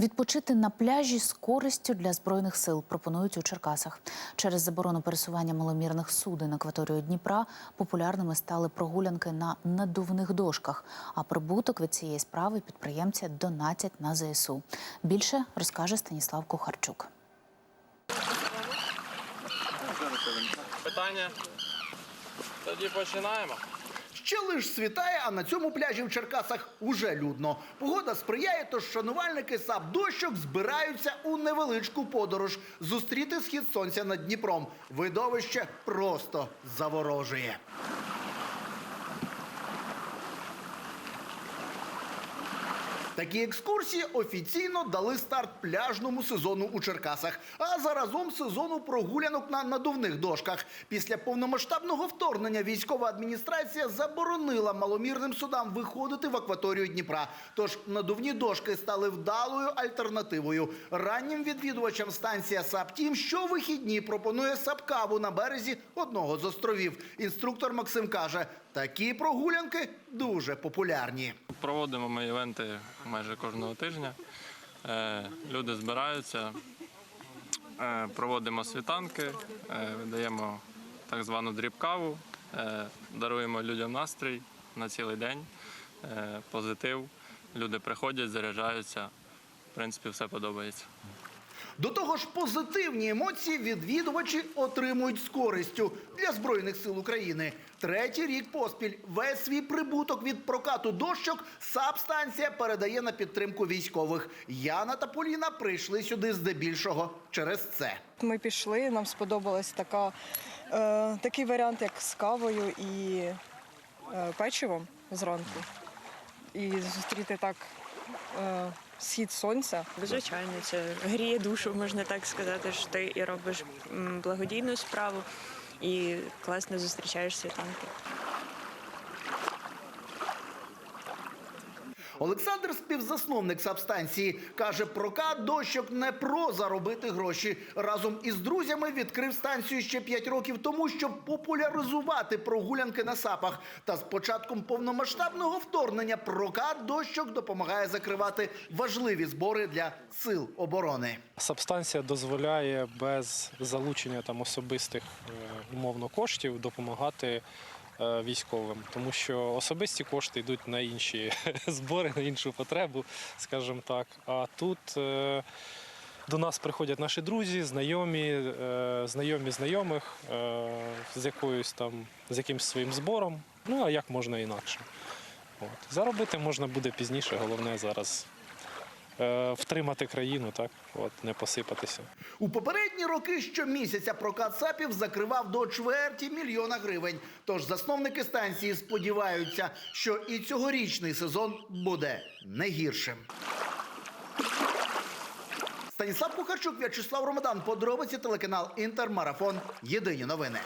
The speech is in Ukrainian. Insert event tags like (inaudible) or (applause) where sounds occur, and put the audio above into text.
Відпочити на пляжі з користю для збройних сил пропонують у Черкасах. Через заборону пересування маломірних суден акваторію Дніпра популярними стали прогулянки на надувних дошках. А прибуток від цієї справи підприємці донатять на ЗСУ. Більше розкаже Станіслав Кухарчук. Питання? Тоді починаємо. Ще лиш світає, а на цьому пляжі в Черкасах уже людно. Погода сприяє, тож шанувальники сап дощок збираються у невеличку подорож зустріти схід сонця над Дніпром. Видовище просто заворожує. Такі екскурсії офіційно дали старт пляжному сезону у Черкасах, а заразом сезону прогулянок на надувних дошках. Після повномасштабного вторгнення військова адміністрація заборонила маломірним судам виходити в акваторію Дніпра. Тож надувні дошки стали вдалою альтернативою. Раннім відвідувачам станція САПТІМ щовихідні пропонує сапкаву на березі одного з островів. Інструктор Максим каже, такі прогулянки дуже популярні. Проводимо ми івенти майже кожного тижня. Е, Люди збираються, е, проводимо світанки, е, даємо так звану дріб-каву, даруємо людям настрій на цілий день, позитив. Люди приходять, заряджаються. В принципі, все подобається. До того ж, позитивні емоції відвідувачі отримують з користю для збройних сил України. Третій рік поспіль весь свій прибуток від прокату дощок САП-станція передає на підтримку військових. Яна та Поліна прийшли сюди здебільшого через це. Ми пішли, нам сподобалась така, е, такий варіант, як з кавою і е, печивом зранку. І зустріти так е, схід сонця. Звичайно, це гріє душу, можна так сказати, що ти і робиш благодійну справу і класно зустрічаєш світанки. Олександр, співзасновник сабстанції, каже, прокат дощок не про заробити гроші. Разом із друзями відкрив станцію ще 5 років тому, щоб популяризувати прогулянки на сапах. Та з початком повномасштабного вторгнення прокат дощок допомагає закривати важливі збори для сил оборони. Субстанція дозволяє без залучення там особистих е, умовно коштів допомагати військовим, тому що особисті кошти йдуть на інші (laughs) збори, на іншу потребу, скажімо так. А тут е, до нас приходять наші друзі, знайомі, е, знайомі знайомих е, з якоюсь там з якимсь своїм збором. Ну а як можна інакше? От. Заробити можна буде пізніше, головне зараз е, втримати країну, так, от, не посипатися. У попередні роки щомісяця прокат сапів закривав до чверті мільйона гривень. Тож засновники станції сподіваються, що і цьогорічний сезон буде не гіршим. Станіслав Кухарчук, В'ячеслав Ромадан. Подробиці телеканал Інтермарафон. Єдині новини.